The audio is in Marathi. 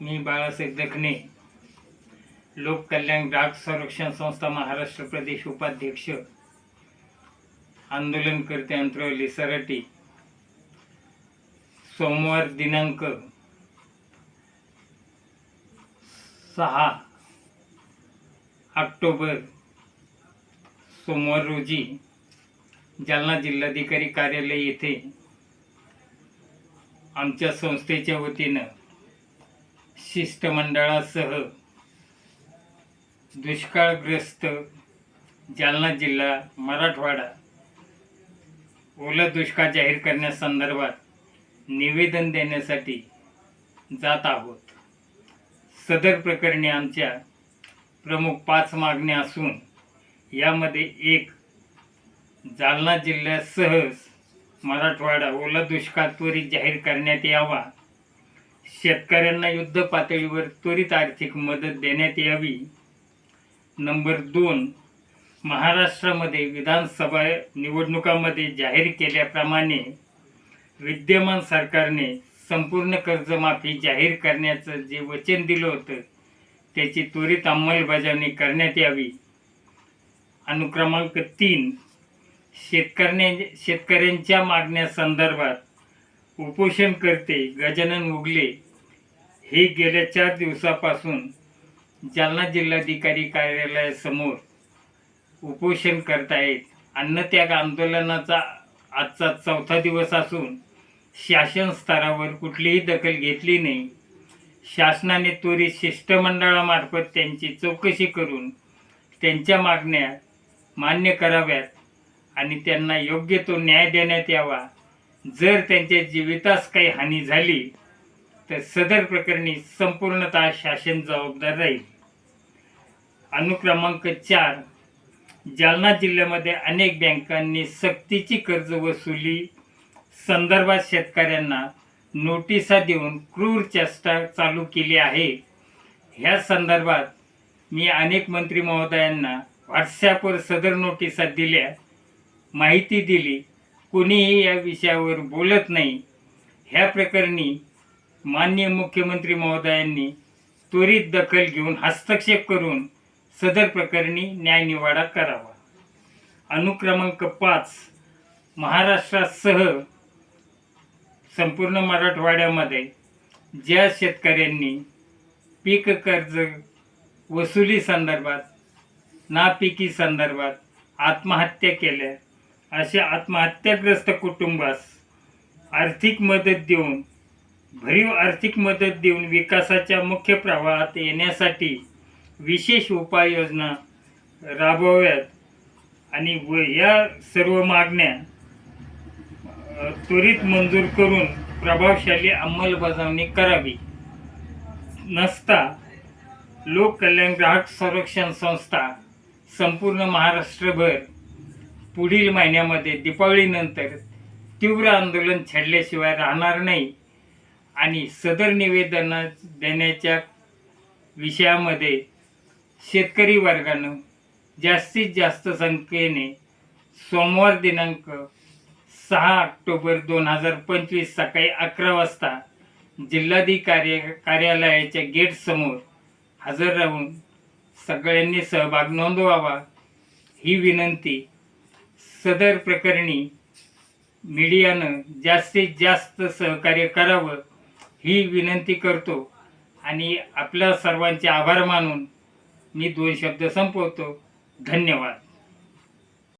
मी बाळासाहेब दखणे लोककल्याण ग्राहक संरक्षण संस्था महाराष्ट्र प्रदेश उपाध्यक्ष आंदोलनकर्ते अंतरवली सराटी सोमवार दिनांक सहा ऑक्टोबर सोमवार रोजी जालना जिल्हाधिकारी कार्यालय येथे आमच्या संस्थेच्या वतीनं शिष्टमंडळासह दुष्काळग्रस्त जालना जिल्हा मराठवाडा. ओला दुष्काळ जाहीर करण्यासंदर्भात निवेदन देण्यासाठी जात आहोत. सदर प्रकरणी आमच्या प्रमुख पाच मागण्या असून यामध्ये एक जालना जिल्ह्यासह मराठवाडा ओला दुष्काळ त्वरित जाहीर करण्यात यावा. शेतकऱ्यांना युद्ध पातळीवर त्वरित आर्थिक मदत देण्यात यावी. नंबर दोन महाराष्ट्रामध्ये विधानसभा निवडणुकामध्ये जाहीर केल्याप्रमाणे विद्यमान सरकारने संपूर्ण कर्जमाफी जाहीर करण्याचं जे वचन दिलं होतं त्याची त्वरित अंमलबजावणी करण्यात यावी. अनुक्रमांक तीन शेतकऱ्या शेतकऱ्यांच्या मागण्यासंदर्भात उपोषणकर्ते गजानन उगले हे गेल्या चार दिवसापासून जालना जिल्हाधिकारी कार्यालयासमोर उपोषण करत आहेत अन्नत्याग आंदोलनाचा आजचा चौथा दिवस असून शासन स्तरावर कुठलीही दखल घेतली नाही. शासनाने त्वरित शिष्टमंडळामार्फत त्यांची चौकशी करून त्यांच्या मागण्या मान्य कराव्यात आणि त्यांना योग्य तो न्याय देण्यात यावा. जर त्यांच्या जीवितास काही हानी झाली तर सदर प्रकरणी संपूर्णतः शासन जबाबदार राहील. अनुक्रमांक चार जालना जिल्ह्यामध्ये अनेक बँकांनी सक्तीची कर्ज वसुली. संदर्भात शेतकऱ्यांना नोटिसा देऊन क्रूर चेष्टा चालू केली आहे. ह्या संदर्भात मी अनेक मंत्री महोदयांना व्हॉट्सॲपवर सदर नोटिसा दिल्या. माहिती दिली. कोणीही या विषयावर बोलत नाही. ह्या प्रकरणी माननीय मुख्यमंत्री महोदयांनी त्वरित दखल घेऊन हस्तक्षेप करून सदर प्रकरणी न्यायनिवाडा करावा. अनुक्रमांक पाच महाराष्ट्रासह संपूर्ण मराठवाड्यामध्ये ज्या शेतकऱ्यांनी पीक कर्ज वसुली संदर्भात नापिकी संदर्भात आत्महत्या केल्या अशा आत्महत्याग्रस्त कुटुंबास आर्थिक मदत देऊन भरीव आर्थिक मदत देऊन विकासाच्या मुख्य प्रवाहात येण्यासाठी विशेष उपाययोजना राबवाव्यात. आणि व या सर्व मागण्या त्वरित मंजूर करून प्रभावशाली अंमलबजावणी करावी. नसता लोककल्याण ग्राहक संरक्षण संस्था संपूर्ण महाराष्ट्रभर पुढील महिन्यामध्ये दीपावलीनंतर तीव्र आंदोलन छेडल्याशिवाय राहणार नाही. आणि सदर निवेदन देण्याच्या विषयामध्ये शेतकरी वर्गानं जास्तीत जास्त संख्येने सोमवार दिनांक सहा ऑक्टोबर दोन हजार पंचवीस सकाळी अकरा वाजता जिल्हाधिकारी कार्यालयाच्या गेटसमोर हजर राहून सगळ्यांनी सहभाग नोंदवावा ही विनंती सदर प्रकरणी मीडियानं जास्तीत जास्त सहकार्य करावं ही विनंती करतो आणि आपल्या सर्वांचे आभार मानून मी दोन शब्द संपवतो. धन्यवाद.